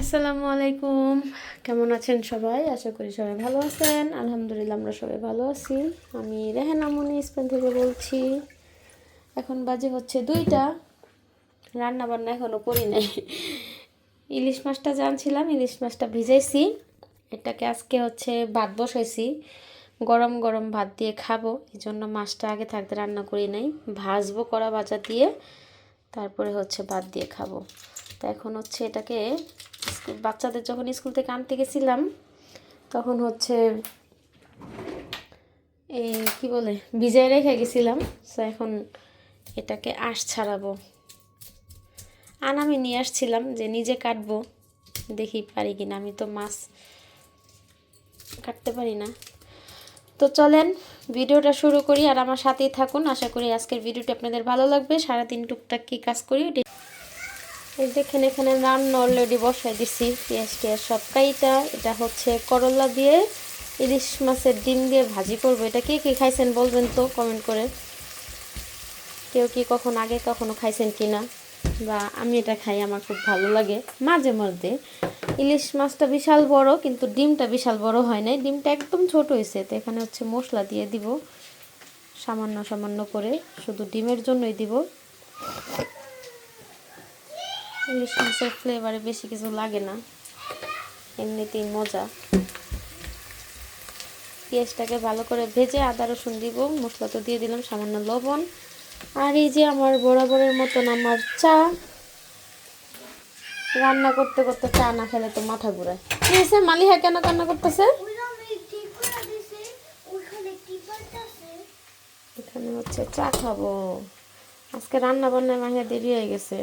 আসসালামু আলাইকুম। কেমন আছেন সবাই? আশা করি সবাই ভালো আছেন। আলহামদুলিল্লাহ আমরা সবাই ভালো আছি। আমি রেহানা মনি স্পেন থেকে বলছি। এখন বাজে হচ্ছে দুইটা। রান্না বান্না এখনও করি নাই। ইলিশ মাছটা জানছিলাম ইলিশ মাছটা ভিজাইছি। এটাকে আজকে হচ্ছে ভাত বসাইছি। গরম গরম ভাত দিয়ে খাব। এই জন্য মাছটা আগে থাকতে রান্না করি নাই। ভাজবো কড়া ভাজা দিয়ে, তারপরে হচ্ছে ভাত দিয়ে খাব। তো এখন হচ্ছে এটাকে বাচ্চাদের যখন স্কুল থেকে আনতে গেছিলাম, তখন হচ্ছে এই কি বলে, ভিজায় রেখে গেছিলাম। তো এখন এটাকে আঁশ ছাড়াবো। আন আমি নিয়ে আসছিলাম যে নিজে কাটবো, দেখি পারি কিনা। আমি তো মাছ কাটতে পারি না। তো চলেন ভিডিওটা শুরু করি আর আমার সাথেই থাকুন। আশা করি আজকের ভিডিওটি আপনাদের ভালো লাগবে। সারাদিন টুকটাক কী কাজ করি এই দেখেন, এখানে রান্না অলরেডি বসাই দিছি, পেঁয়াজ টিয়াজ সব কাইটা। এটা হচ্ছে করলা দিয়ে ইলিশ মাছের ডিম দিয়ে ভাজি করব। এটা কে কী খাইছেন বলবেন তো কমেন্ট করে। কেউ কি কখন আগে কখনো খাইছেন কি না বা আমি এটা খাই, আমার খুব ভালো লাগে। মাঝে মধ্যে ইলিশ মাছটা বিশাল বড়, কিন্তু ডিমটা বিশাল বড় হয় নাই। ডিমটা একদম ছোট হয়েছে, তো এখানে হচ্ছে মশলা দিয়ে দিব। সামান্য সামান্য করে, শুধু ডিমের জন্যই দিব। ইলিশ মাছের ফ্লেভারে বেশি কিছু লাগে না। এমনিতেই মজা। পেঁয়াজটাকে ভালো করে ভেজে আদা, রসুন দিব, মশলা তো দিয়ে দিলাম, সামান্য লবণ। আর এই যে আমার বরাবরের মতন আমার চা। রান্না করতে করতে চা না খেলে তো মাথা ঘুরায়। কি হয়েছে? মালিহা কেন কান্না করতেছে? এখানে হচ্ছে চা খাব। আজকে রান্না বান্নায় মাহিয়া দেরি হয়ে গেছে।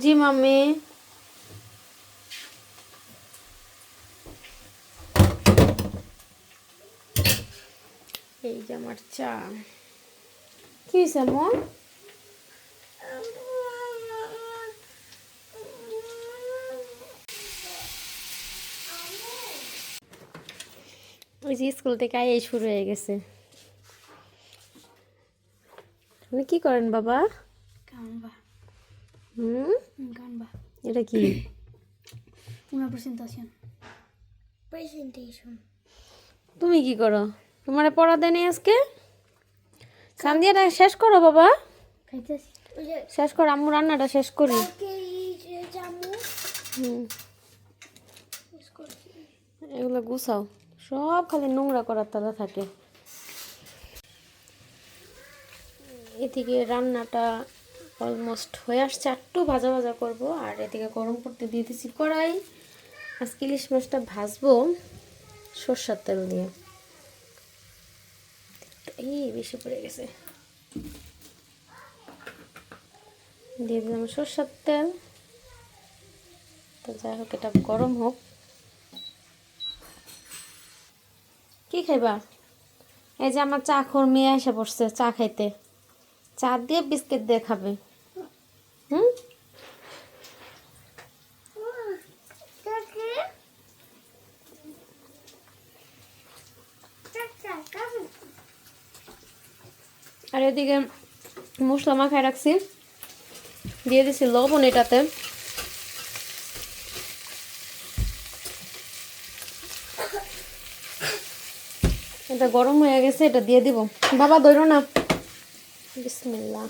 জি, মাম্মি। এই যে আমার চা। কি হয়েছে স্কুল থেকে আই শুরু হয়ে গেছে। আপনি কি করেন, বাবা. হুম Canva. এটা কি Una presentación. Presentation. তুমি কি করো? তোমার পড়া দেয়নি আজকে? সান্দিয়াটা শেষ করো বাবা। খাইতেছি। ওই যে শেষ করো আম্মু রান্নাটা শেষ করি। হুম। এগুলো গুছাও। সব খালি নোংরা করার তালা থাকে। এদিকে রান্নাটা অলমোস্ট হয়ে আসছে একটু ভাজা ভাজা করব। আর এদিকে গরম করতে দিয়ে দিচ্ছি কড়াই। আজকে ইলিশ মাছটা ভাজবো সর্ষার তেল দিয়ে। এই বেশি পড়ে গেছে। দিয়ে দিলাম সর্ষার তেল। তো যাই হোক, এটা গরম হোক। কি খাইবা? এই যে আমার চা খোর মেয়ে এসে পড়ছে চা খাইতে। চা দিয়ে বিস্কিট দিয়ে খাবে। হুম? আর এদিকে মশলা মাখায় রাখছি। দিয়ে দিছি লবণ এটাতে। এটা গরম হয়ে গেছে, এটা দিয়ে দিব। বাবা, ধরো না। বিসমিল্লাহ।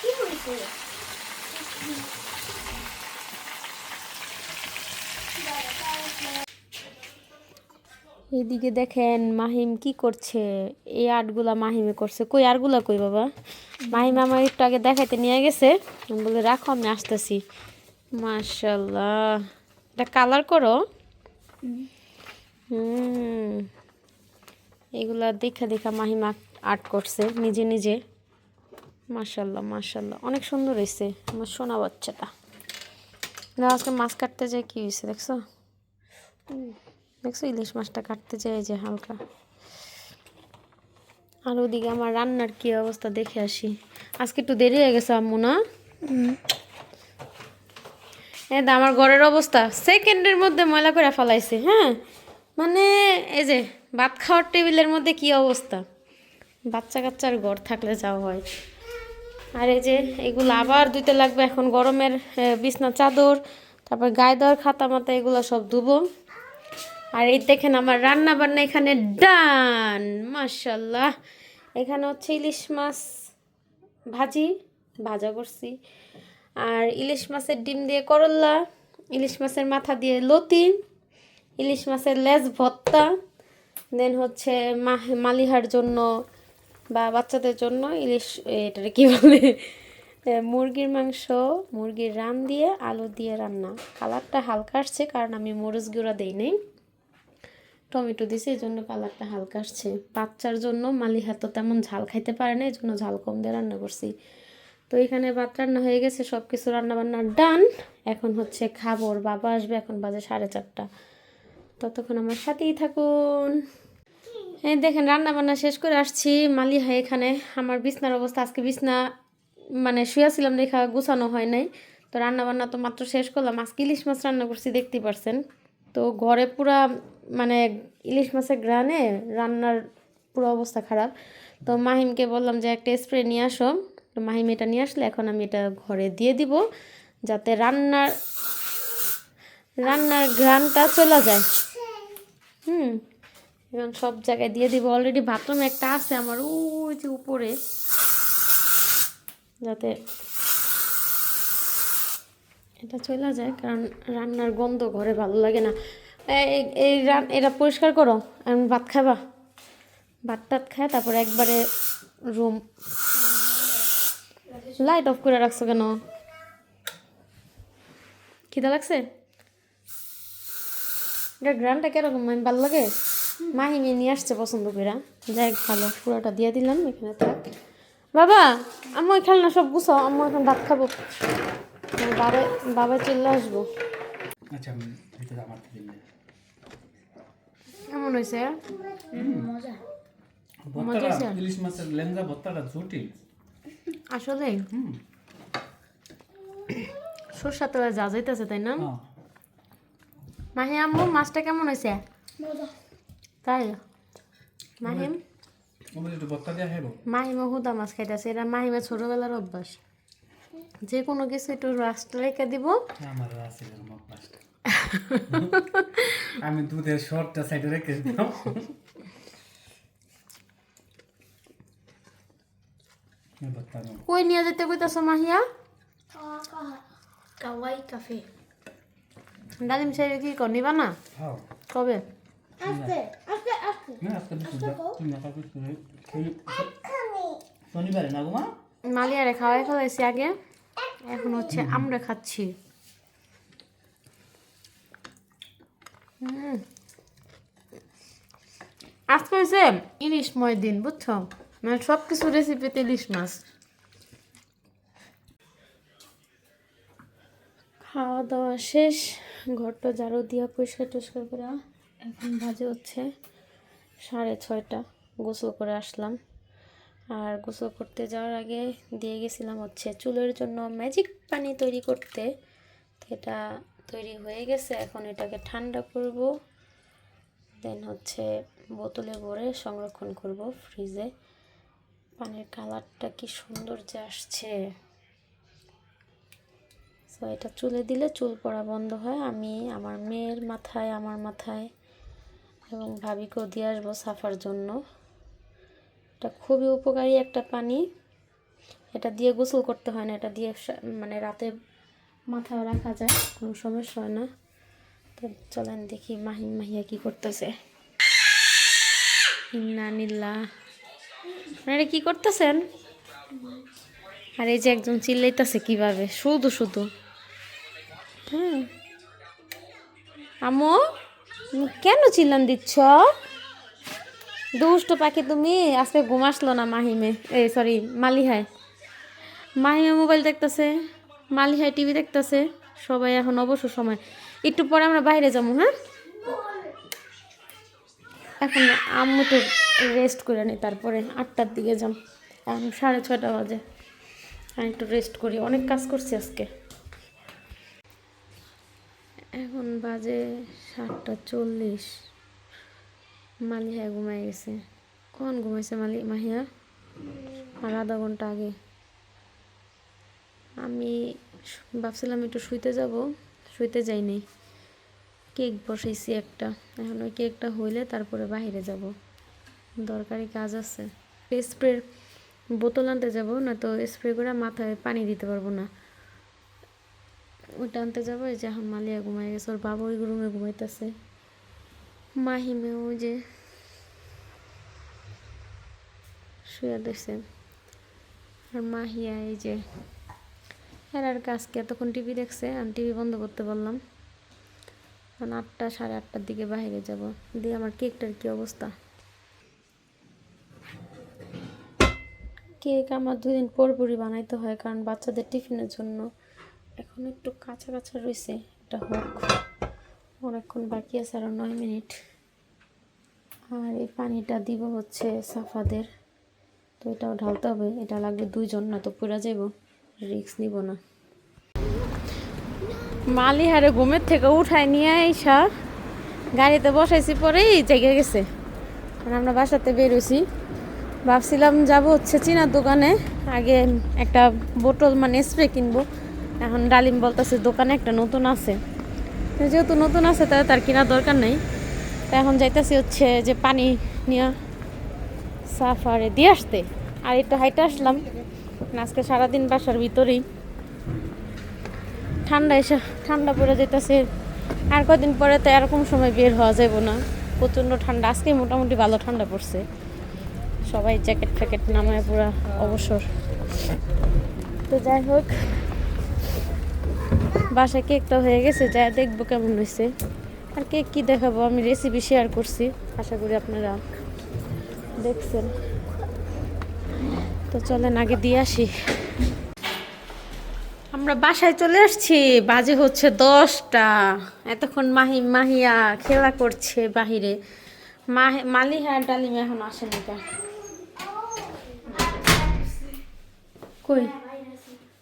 কি হয়েছে এদিকে দেখেন মাহিম কি করছে? এই আটগুলা মাহিমে করছে। কই আরগুলা কই বাবা? মাহিম আমার একটু আগে দেখাইতে নিয়ে গেছে। বলে রাখো, আমি আসতেছি। মাশাল্লাহ এটা কালার করো। হুম। এগুলা দেখা দেখা মাহিম আর্ট করছে, নিজে নিজে। মাশাল্লাহ মাশাল্লাহ অনেক সুন্দর হয়েছে আমার সোনা বাচ্চাটা। আজকে মাছ কাটতে যায় কি হয়েছে দেখছ? দেখছ ইলিশ মাছটা কাটতে চাই এই যে হালকা। আর ওদিকে আমার রান্নার কি অবস্থা দেখে আসি। আজকে একটু দেরি হয়ে গেছে আম্মু না? এই দা আমার ঘরের অবস্থা সেকেন্ডের মধ্যে ময়লা করে ফেলাইছে হ্যাঁ? মানে এই যে ভাত খাওয়ার টেবিলের মধ্যে কি অবস্থা? বাচ্চা কাচ্চার ঘর থাকলে যাওয়া হয়। আর এই যে এগুলো আবার ধুইতে লাগবে এখন গরমের বিছনা চাদর তারপর গায়ে দেওয়ার খাতা মাতা এগুলো সব ধুবো। আর এই দেখেন আমার রান্না বান্না এখানে ডান মাশাল্লাহ এখানে হচ্ছে ইলিশ মাছ ভাজি, ভাজা করছি। আর ইলিশ মাছের ডিম দিয়ে করল্লা ইলিশ মাছের মাথা দিয়ে লতি, ইলিশ মাছের লেজ ভর্তা, দেন হচ্ছে মা- মালিহার জন্য বা বাচ্চাদের জন্য ইলিশ এটারে কি বলে? মুরগির মাংস, মুরগির রান দিয়ে আলু দিয়ে রান্না। কালারটা হালকা আসছে কারণ আমি মরিচ গুঁড়া দিই নেই। টমেটো দিছি এই জন্য কালারটা হালকা আসছে। বাচ্চার জন্য মালিহা তো তেমন ঝাল খাইতে পারে না এই জন্য ঝাল কম দিয়ে রান্না করছি। তো এখানে ভাত রান্না হয়ে গেছে সব কিছু রান্না বান্না ডান এখন হচ্ছে খাব, ওর বাবা আসবে এখন বাজে সাড়ে চারটা। ততক্ষণ আমার সাথেই থাকুন। হ্যাঁ দেখেন রান্না বান্না শেষ করে আসছি মালিহা এখানে। আমার বিছনার অবস্থা, আজকে বিছনা মানে শুয়েছিলাম দেখা গুছানো হয় নাই। তো রান্না বান্না তো মাত্র শেষ করলাম। আজকে ইলিশ মাছ রান্না করছি, দেখতেই পারছেন। তো ঘরে পুরা মানে ইলিশ মাছের গ্রানে রান্নার পুরো অবস্থা খারাপ। তো মাহিমকে বললাম যে একটা স্প্রে নিয়ে আসো। তো মাহিম এটা নিয়ে আসলে এখন আমি এটা ঘরে দিয়ে দিব যাতে রান্নার রান্নার ঘ্রাণটা চলে যায়। হুম, এখন সব জায়গায় দিয়ে দিব। অলরেডি বাথরুমে একটা আছে আমার, ওই যে উপরে। যাতে এটা চলে যায়, কারণ রান্নার গন্ধ ঘরে ভালো লাগে না। এই রান, এটা পরিষ্কার করো আমি ভাত খাবা। ভাত টাত খায়, তারপরে একবারে রুম লাইট অফ করে রাখছো কেন? খিদা লাগছে? এটা গ্রামটা কীরকম আমি ভালো লাগে? মাহিমি নিয়ে আসছে পছন্দ করে যাই ভালো, পুরোটা দিয়ে দিলাম, এখানে থাক। বাবা, আম্মু ওই খেলনা সব গুছাও, আম্মু এখন ভাত খাব। বাবা বাবা চলে আসব। আচ্ছা আমি ভিতরে আমার থেকে নিয়ে কেমন হয়েছে? মজা। ইলিশ মাছের লেঞ্জা ভর্তাটা জটিল। আসলে? হুম। সরষা তো যা যাইতেছে তাই না? হ্যাঁ। মাহি আম্মু মাছটা কেমন হয়েছে? তাই? মাহিম খাইব। মাহিমা হুদা মাছ খাইতেছে এটা মাহিমা ছোটবেলার অভ্যাস। যে কোনো কিছু একটু রাস্ট রেখে দিব। আমার আছে এরকম অভ্যাসটা আমি দুধের শর্টটা সাইডে রেখে দিলাম। কই নিয়ে যেতে কইতাছ মাহিয়া? Kawaii cafe. ডালিম সাহেব কি কর নিবা না? কবে? আস্তে আস্তে আস্তে। না আজকে বিশুদ্ধ তুমি না। কাউকে শনিবারে না গোমা মালিয়ারে খাওয়াই ফেলাইছি আগে। এখন হচ্ছে আমরা খাচ্ছি। আজকে হয়েছে ইলিশময় দিন বুঝছ? মানে সব কিছু রেসিপিতে ইলিশ মাছ। খাওয়া দাওয়া শেষ ঘরটা ঝাড়ু দিয়া পরিষ্কার টরিষ্কার করে এখন বাজে হচ্ছে সাড়ে ছয়টা, গোসল করে আসলাম। আর গোসল করতে যাওয়ার আগে দিয়ে গেছিলাম হচ্ছে চুলের জন্য ম্যাজিক পানি তৈরি করতে এটা তৈরি হয়ে গেছে, এখন এটাকে ঠান্ডা করব। দেন হচ্ছে বোতলে ভরে সংরক্ষণ করব ফ্রিজে। পানির কালারটা কি সুন্দর যে আসছে। সো এটা চুলে দিলে চুল পড়া বন্ধ হয়। আমি আমার মেয়ের মাথায়, আমার মাথায় এবং ভাবিকেও দিয়ে আসব সাফার জন্য। এটা খুবই উপকারী একটা পানি। এটা দিয়ে গোসল করতে হয় না, এটা দিয়ে মানে রাতে মাথায় রাখা যায়, কোনো সমস্যা হয় না। তো চলেন দেখি মাহিম মাহিয়া কি করতেছে। ইন্না নিল্লা। আপনারা কি করতেছেন? আর এই যে একজন চিল্লাইতেছে কীভাবে? শুধু শুধু। হ্যাঁ। আমো কেন চিল্লান দিচ্ছ? দুষ্ট পাখি তুমি। আজকে ঘুম আসলো না মাহিমে। এই সরি মালিহায়। মাহিমে মোবাইল দেখতেছে। মালিহায় টিভি দেখতেছে, সবাই এখন অবসর সময়। একটু পরে আমরা বাইরে যাব হ্যাঁ? এখন আম্মু তো রেস্ট করে নিই তারপরে আটটার দিকে যাম। এখন সাড়ে ছটা বাজে। আমি একটু রেস্ট করি, অনেক কাজ করছি আজকে। এখন বাজে সাতটা চল্লিশ। মালিহা ঘুমাই গেছে। কখন ঘুমাইছে মালি, মাহিয়া? আর আধা ঘণ্টা আগে। আমি ভাবছিলাম একটু শুইতে যাব। শুইতে যাইনি। কেক বসাইছি একটা। এখন ওই কেকটা হইলে তারপরে বাইরে যাব। দরকারি কাজ আছে। স্প্রের বোতল আনতে যাব না তো স্প্রে করে মাথায় পানি দিতে পারব না। ওইটা আনতে যাব যে এখন মালিয়া ঘুমাই গেছে, ওর বাবা ওই রুমে ঘুমাইতেছে। মাহিমে ওই যে শুয়ে দিছে আর মাহিয়া এই যে আর আর আজকে এতক্ষণ টিভি দেখছে, আমি টিভি বন্ধ করতে বললাম। কারণ আটটা, সাড়ে আটটার দিকে বাইরে যাব। দিয়ে আমার কেকটার কি অবস্থা? কেক আমার দুদিন পর পরই বানাইতে হয়, কারণ বাচ্চাদের টিফিনের জন্য। এখন একটু কাঁচা কাঁচা রয়েছে এটা হোক। অনেকক্ষণ বাকি আছে আরও নয় মিনিট। আর এই পানিটা দিব হচ্ছে সাফাদের। তো এটাও ঢালতে হবে, এটা লাগবে দুইজন, না তো পুরা যাব রিক্স নিব না। মালিহারে ঘুমের থেকে উঠায় নিয়ে আইসা, গাড়িতে বসাইছি পরেই জেগে গেছে। আমরা বাসাতে বেরোছি ভাবছিলাম যাব হচ্ছে চীনার দোকানে। আগে একটা বোতল মানে স্প্রে কিনবো। এখন ডালিম বলতেছে, দোকানে একটা নতুন আছে। যেহেতু নতুন আছে তাহলে তার কেনার দরকার নেই। তা এখন যাইতেছি হচ্ছে যে পানি নিয়ে সাফারে দিয়ে আসতে। আর একটু হাইটে আসলাম। আজকে সারাদিন বাসার ভিতরেই ঠান্ডা এসে ঠান্ডা পড়ে যেতেছে। আর কদিন পরে তো এরকম সময় বের হওয়া যাবে না। প্রচণ্ড ঠান্ডা। আজকে মোটামুটি ভালো ঠান্ডা পড়ছে। সবাই জ্যাকেট ফ্যাকেট নামায় পুরা অবসর। তো যাই হোক, বাসায় কেকটা হয়ে গেছে, যাই দেখব কেমন হয়েছে। আর কেক কী দেখাবো? আমি রেসিপি শেয়ার করছি। আশা করি আপনারা দেখছেন। তো চলেন, আগে দিয়ে আসি। আমরা বাসায় চলে আসছি, বাজে হচ্ছে দশটা। এতক্ষণ মাহি, মাহিয়া খেলা করছে বাহিরে। মালিহা ডালিম এখন আসে না কই?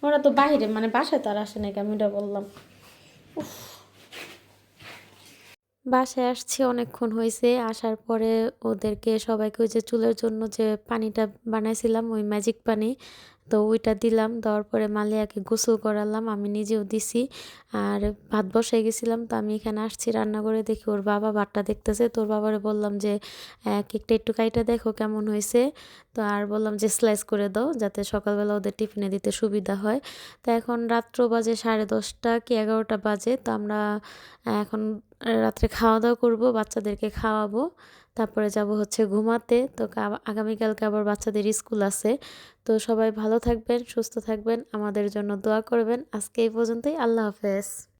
ওরা তো বাহিরে মানে বাসায় তো আর আসে না আমি বললাম। উফ। বাসায় আসছি, অনেকক্ষণ হয়েছে আসার পরে ওদেরকে সবাইকে ওই যে চুলের জন্য যে পানিটা বানাইছিলাম, ওই ম্যাজিক পানি, তো ওইটা দিলাম। দেওয়ার পরে মালিয়াকে গোসল করালাম, আমি নিজেও দিছি। আর ভাত বসাই গেছিলাম, তো আমি এখানে আসছি রান্না করে দেখি ওর বাবা ভাতটা দেখতেছে। তোর বাবারে বললাম যে কেকটা একটু কাইটা দেখো কেমন হয়েছে তো আর বললাম যে স্লাইস করে দাও, যাতে সকালবেলা ওদের টিফিনে দিতে সুবিধা হয়। তো এখন রাত্র বাজে সাড়ে দশটা কি এগারোটা বাজে, তো আমরা এখন রাত্রে খাওয়া দাওয়া করব, বাচ্চাদেরকে খাওয়াবো। তারপরে যাব হচ্ছে ঘুমাতে। তো আগামীকালকে আবার বাচ্চাদের স্কুল আছে। তো সবাই ভালো থাকবেন, সুস্থ থাকবেন। আমাদের জন্য দোয়া করবেন। আজকে এই পর্যন্তই। আল্লাহ হাফেজ।